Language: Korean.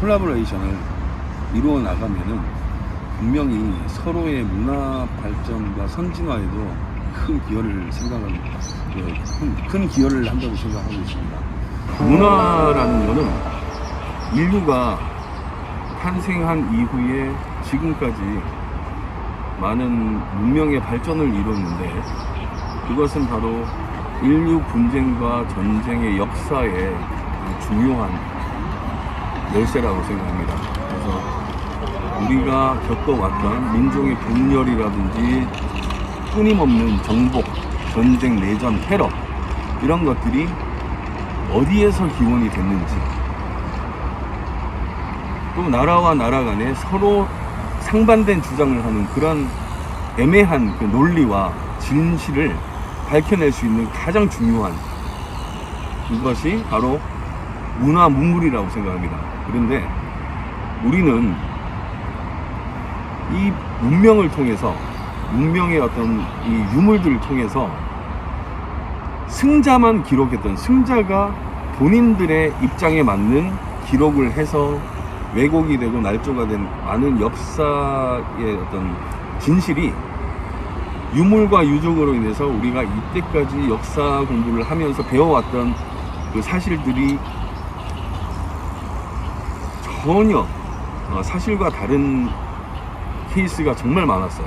콜라보레이션을 이루어 나가면은 분명히 서로의 문화 발전과 선진화에도 큰 기여를 생각합니다. 큰, 큰 기여를 한다고 생각하고 있습니다. 문화라는 거는 인류가 탄생한 이후에 지금까지 많은 문명의 발전을 이뤘는데 그것은 바로 인류 분쟁과 전쟁의 역사의 중요한 열쇠라고 생각합니다. 그래서 우리가 겪어왔던 민족의 분열이라든지 끊임없는 정복, 전쟁, 내전, 테러 이런 것들이 어디에서 기원이 됐는지 또 나라와 나라 간에 서로 상반된 주장을 하는 그런 애매한 그 논리와 진실을 밝혀낼 수 있는 가장 중요한 이것이 바로 문화 문물이라고 생각합니다. 그런데 우리는 이 문명을 통해서 문명의 어떤 이 유물들을 통해서 승자만 기록했던 승자가 본인들의 입장에 맞는 기록을 해서 왜곡이 되고 날조가 된 많은 역사의 어떤 진실이 유물과 유족으로 인해서 우리가 이때까지 역사 공부를 하면서 배워왔던 그 사실들이 전혀 어, 사실과 다른 케이스가 정말 많았어요.